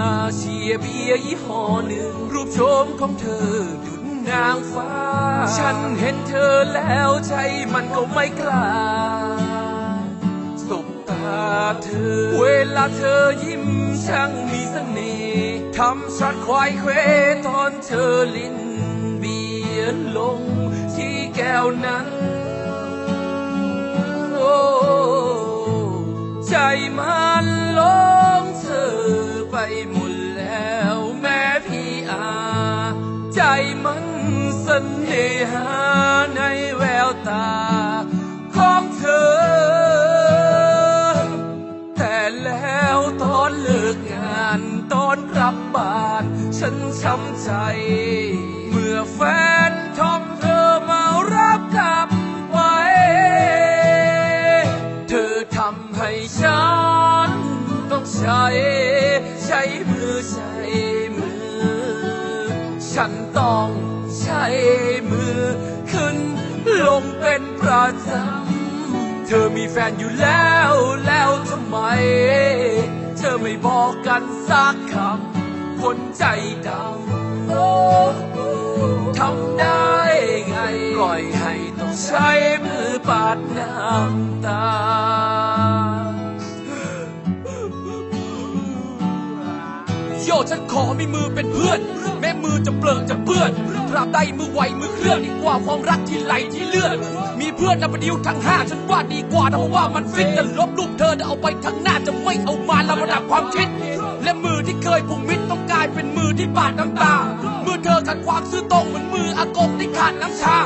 ยร์เบียร์ยี่ห้อหนึ่ง รูปโฉมของเธอดุจนางฟ้า ฉันเห็นเธอแล้วใจมันก็ไม่กล้าสบตาเธอ เวลาเธอยิ้มช่างมีเสน่ห์ทำสัดควายเควตอนเธอลิ้นเบียร์ลงที่แก้วนั้นโอ้ เสน่หาในแววตาของเธอ แต่แล้วตอนเลิกงานตอนกลับบ้าน ฉันช้ำใจ เมื่อแฟนทอมเธอมารับกลับไป เธอทำให้ฉันต้องใช้ ใช้มือใช้มือ ฉันต้อง ใช้มือขึ้นลงเป็นประจำ เธอมีแฟนอยู่แล้วแล้วทำไม เธอไม่บอกกันสักคำ คนใจดำโอ้ทำได้ไงปล่อยให้ต้องใช้มือปาดน้ำตาโยฉันขอมีมือเป็นเพื่อน มือจะเปลือกจะเปื้อนตราบใดมือไหวมือเคลื่อนดีกว่าความรักที่ไหลที่เลื่อน มีเพื่อนนับประดิวทั้งห้าฉันว่าดีกว่าถ้าะว่ามันฟิตแต่ลบรูปเธอจะเอาไปทั้งหน้าจะไม่เอามาละระดับความคิด และมือที่เคยผูกมิตรต้องกลายเป็นมือที่บาดน้ำตา มือเธอขัดขวางซื่อตรงเหมือนมืออากงที่ขาดน้ำชา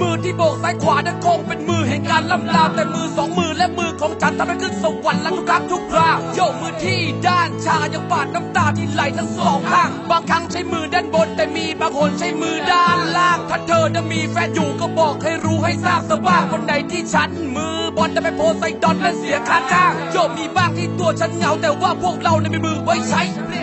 มือที่โบกซ้ายขวานั้นคงเป็นมือแห่งการล่ำลาแต่มือสองมือและมือของฉันทำให้ขึ้นสวรรค์และทุกครั้งทุกคราโยกมือที่ด้านชายังปาดน้ำตาที่ไหลทั้งสองข้างบางครั้ง ใช้มือด้านบน แต่มีบางคนใช้มือด้านล่าง ถ้าเธอจะมีแฟนอยู่ก็บอกให้รู้ให้ทราบซะบ้างวันไหนที่ฉันมือบอลจะไปโพสใส่ดอนและเสียค่าจ้างโยกมีบ้างที่ตัวฉันเหงา แต่ว่าพวกเราเนี่ยมีมือไว้ใช้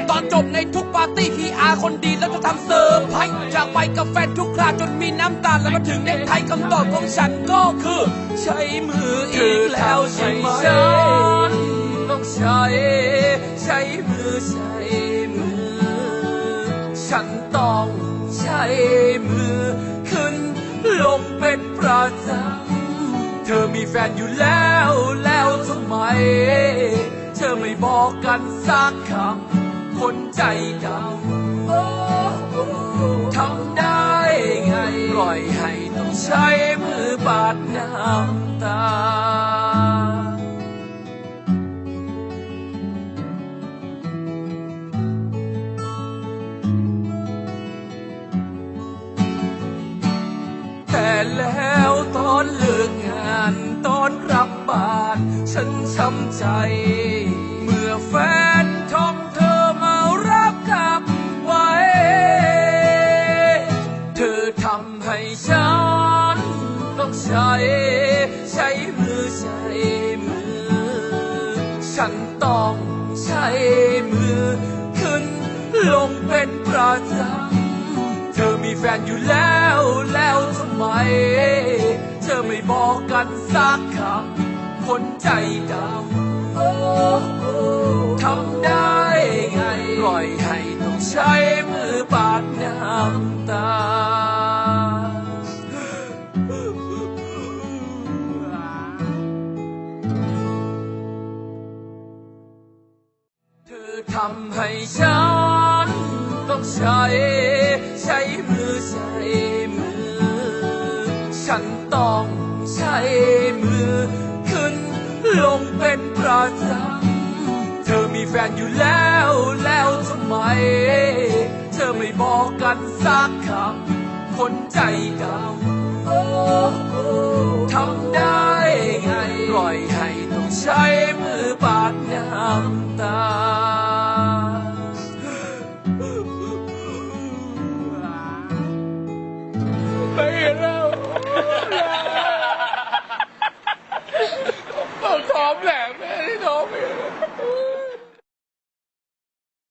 ตอนจบในทุกปาร์ตี้พีอาร์คนดีแล้วจะทำเซอร์ไพรส์จากไปกับแฟนทุกคราจนมีน้ำตาแล้วมาถึงในไทยคำตอบของฉันก็คือ ใช้มืออีกแล้วใช่ไหมฉันต้องใช้ใช้มือใช้ มือขึ้นลงเป็นประจำเธอมีแฟนอยู่แล้วแล้วทำไม เธอไม่บอกกันสักคำคนใจดำโอ้ทำได้ไง ปล่อยให้ต้องใช้มือปาดน้ำตา ช้ำใจ เมื่อแฟนทอมเธอมารับกลับไว้ เธอทำให้ฉันต้องใช้ ใช้มือใช้มือ ฉันต้องใช้มือ ขึ้นลงเป็นประจำเธอมีแฟนอยู่แล้วแล้วทำไม เธอไม่บอกกันสักคำ คนใจดำโอ้ทำได้ไงปล่อยให้ต้องใช้มือปาดน้ำตา เธอทำให้ฉันต้องใช้ ใช้มือใช้มือ ฉันต้องใช้มือขึ้น ลงเป็นประจำ เธอมีแฟนอยู่แล้วแล้วทำไม เธอไม่บอกกันสักคำ คนใจดำโอ้ทำได้ไงปล่อยให้ต้องใช้มือปาดน้ำตาไปแล้ว ต้องข